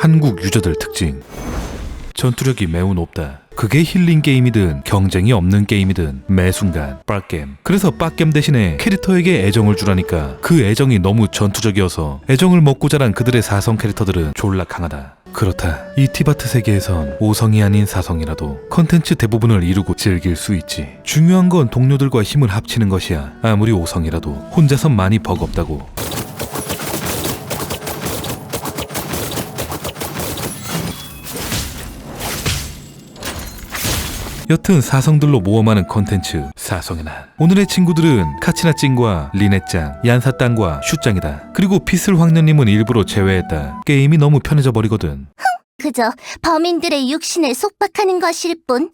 한국 유저들 특징. 전투력이 매우 높다. 그게 힐링 게임이든 경쟁이 없는 게임이든 매 순간 빡겜. 그래서 빡겜 대신에 캐릭터에게 애정을 주라니까 그 애정이 너무 전투적이어서 애정을 먹고 자란 그들의 사성 캐릭터들은 졸라 강하다. 그렇다. 이 티바트 세계에선 5성이 아닌 4성이라도 컨텐츠 대부분을 이루고 즐길 수 있지. 중요한 건 동료들과 힘을 합치는 것이야. 아무리 5성이라도 혼자선 많이 버겁다고. 여튼 사성들로 모험하는 컨텐츠 사성의 난. 오늘의 친구들은 카치나 찡과 리넷짱, 얀사 땅과 슈짱이다. 그리고 피슬 황녀님은 일부러 제외했다. 게임이 너무 편해져 버리거든. 그저 범인들의 육신을 속박하는 것일 뿐.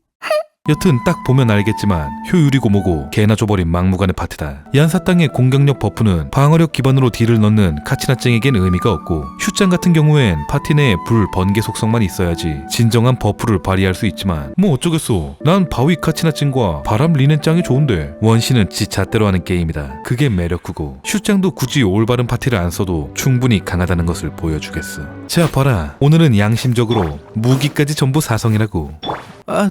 여튼 딱 보면 알겠지만 효율이고 뭐고 개나 줘버린 막무가내 파트다. 얀사땅의 공격력 버프는 방어력 기반으로 딜을 넣는 카치나짱에겐 의미가 없고 슈짱 같은 경우엔 파티 내에 불 번개 속성만 있어야지 진정한 버프를 발휘할 수 있지만 뭐 어쩌겠어. 난 바위 카치나짱과 바람 리넨짱이 좋은데 원신은 지 잣대로 하는 게임이다. 그게 매력이고 슈짱도 굳이 올바른 파티를 안 써도 충분히 강하다는 것을 보여주겠어. 자 봐라 오늘은 양심적으로 무기까지 전부 사성이라고. 아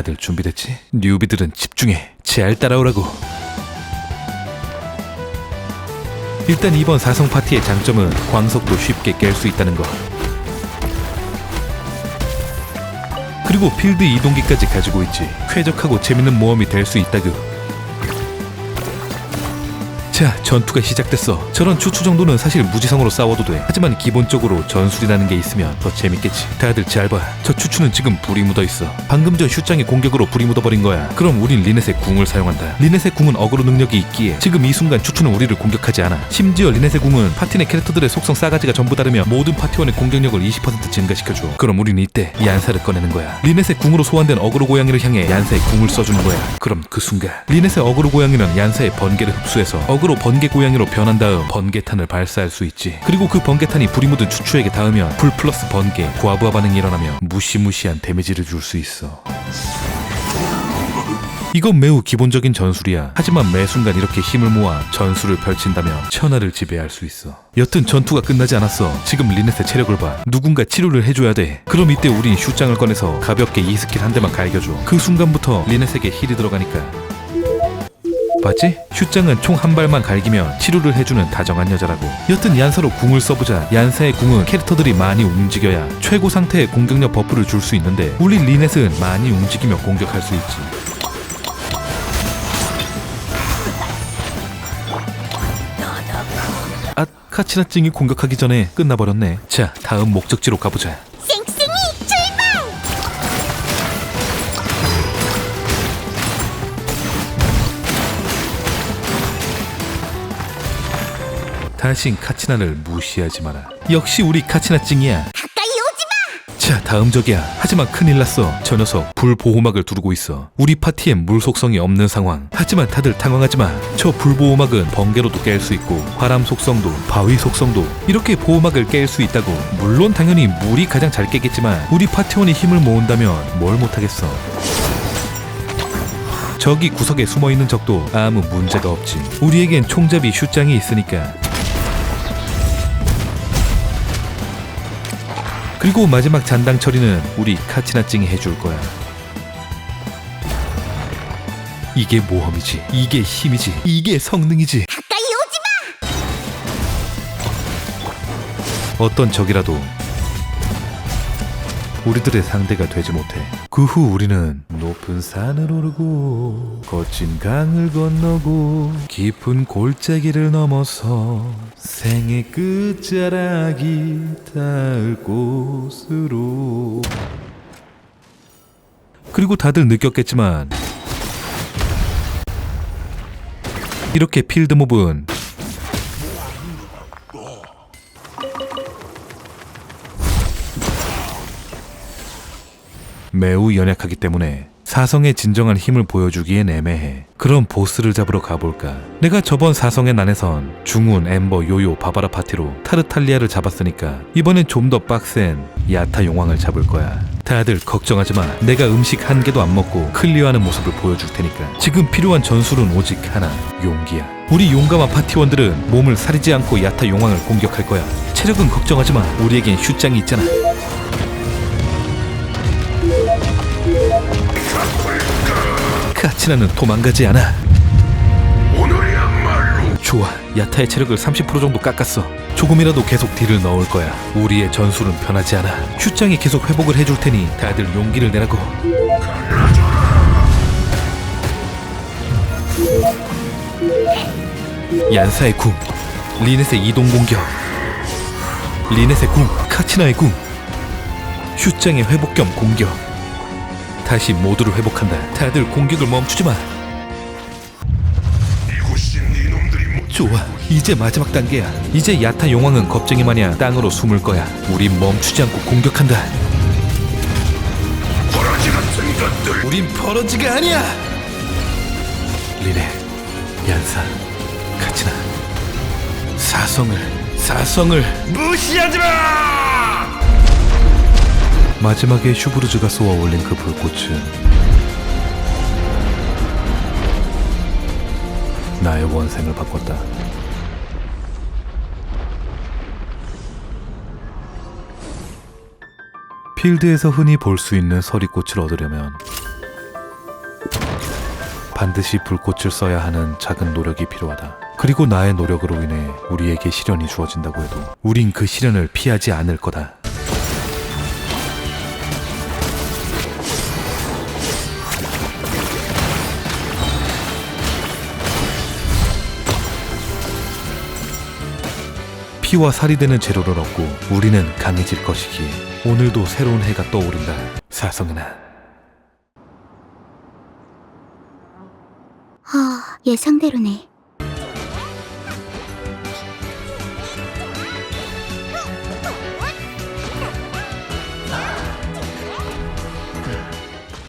다들 준비됐지? 뉴비들은 집중해. 잘 따라오라고. 일단 이번 사성 파티의 장점은 광석도 쉽게 깰 수 있다는 거. 그리고 필드 이동기까지 가지고 있지. 쾌적하고 재밌는 모험이 될 수 있다구. 자, 전투가 시작됐어. 저런 추추 정도는 사실 무지성으로 싸워도 돼. 하지만 기본적으로 전술이라는 게 있으면 더 재밌겠지. 다들 잘 봐. 저 추추는 지금 불이 묻어 있어. 방금 전 슈짱의 공격으로 불이 묻어버린 거야. 그럼 우린 리넷의 궁을 사용한다. 리넷의 궁은 어그로 능력이 있기에 지금 이 순간 추추는 우리를 공격하지 않아. 심지어 리넷의 궁은 파티 내 캐릭터들의 속성 싸가지가 전부 다르며 모든 파티원의 공격력을 20% 증가시켜줘. 그럼 우린 이때 얀사를 꺼내는 거야. 리넷의 궁으로 소환된 어그로 고양이를 향해 얀사의 궁을 써주는 거야. 그럼 그 순간 리넷의 어그로 고양이는 얀사의 번개를 흡수해서 어그로 번개 고양이로 변한 다음 번개탄을 발사할 수 있지. 그리고 그 번개탄이 불이 묻은 추추에게 닿으면 불 플러스 번개, 부하부하 반응이 일어나며 무시무시한 데미지를 줄 수 있어. 이건 매우 기본적인 전술이야. 하지만 매 순간 이렇게 힘을 모아 전술을 펼친다면 천하를 지배할 수 있어. 여튼 전투가 끝나지 않았어. 지금 리넷의 체력을 봐. 누군가 치료를 해줘야 돼. 그럼 이때 우린 슈장을 꺼내서 가볍게 이 스킬 한 대만 갈겨줘. 그 순간부터 리넷에게 힐이 들어가니까 봤지? 슈짱은 총 한 발만 갈기면 치료를 해주는 다정한 여자라고. 여튼 얀사로 궁을 써보자. 얀사의 궁은 캐릭터들이 많이 움직여야 최고 상태의 공격력 버프를 줄 수 있는데 우리 리넷은 많이 움직이며 공격할 수 있지. 아, 카치나찡이 공격하기 전에 끝나버렸네. 자, 다음 목적지로 가보자. 다신 카치나를 무시하지 마라. 역시 우리 카치나찡이야. 가까이 오지 마! 자 다음 적이야. 하지만 큰일 났어. 저 녀석 불 보호막을 두르고 있어. 우리 파티엔 물 속성이 없는 상황. 하지만 다들 당황하지 마 저 불 보호막은 번개로도 깰 수 있고 바람 속성도 바위 속성도 이렇게 보호막을 깰 수 있다고. 물론 당연히 물이 가장 잘 깨겠지만 우리 파티원이 힘을 모은다면 뭘 못하겠어. 저기 구석에 숨어 있는 적도 아무 문제가 없지. 우리에겐 총잡이 슈짱이 있으니까 그리고 마지막 잔당 처리는 우리 카치나찡이 해줄 거야. 이게 모험이지. 이게 힘이지. 이게 성능이지. 가까이 오지 마! 어떤 적이라도 우리들의 상대가 되지 못해. 그 후 우리는 높은 산을 오르고 거친 강을 건너고 깊은 골짜기를 넘어서 생의 끝자락이 닿을 곳으로 그리고 다들 느꼈겠지만 이렇게 필드몹은 매우 연약하기 때문에 사성의 진정한 힘을 보여주기엔 애매해. 그럼 보스를 잡으러 가볼까? 내가 저번 사성의 난에선 중운, 엠버, 요요, 바바라 파티로 타르탈리아를 잡았으니까 이번엔 좀 더 빡센 야타 용왕을 잡을 거야. 다들 걱정하지 마. 내가 음식 한 개도 안 먹고 클리어하는 모습을 보여줄 테니까. 지금 필요한 전술은 오직 하나, 용기야. 우리 용감한 파티원들은 몸을 사리지 않고 야타 용왕을 공격할 거야. 체력은 걱정하지 마. 우리에겐 슈장이 있잖아. 카치나는 도망가지 않아. 좋아, 야타의 체력을 30% 정도 깎았어. 조금이라도 계속 딜을 넣을 거야. 우리의 전술은 변하지 않아. 슈장이 계속 회복을 해줄 테니 다들 용기를 내라고. 얀사의 궁, 리넷의 이동 공격, 리넷의 궁, 카치나의 궁, 슈장의 회복 겸 공격. 다시 모두를 회복한다. 다들 공격을 멈추지 마. 좋아, 이제 마지막 단계야. 이제 야타 용왕은 겁쟁이 마냥 땅으로 숨을 거야. 우린 멈추지 않고 공격한다. 우린 버러지가 아니야. 리네, 얀사, 카치나, 사성을, 사성을 무시하지 마. 마지막에 슈브르즈가 쏘아 올린 그 불꽃은 나의 원생을 바꿨다. 필드에서 흔히 볼 수 있는 서리꽃을 얻으려면 반드시 불꽃을 써야 하는 작은 노력이 필요하다. 그리고 나의 노력으로 인해 우리에게 시련이 주어진다고 해도 우린 그 시련을 피하지 않을 거다. 피와 살이 되는 재료를 얻고 우리는 강해질 것이기에 오늘도 새로운 해가 떠오른다. 사성은아. 아, 예상대로네.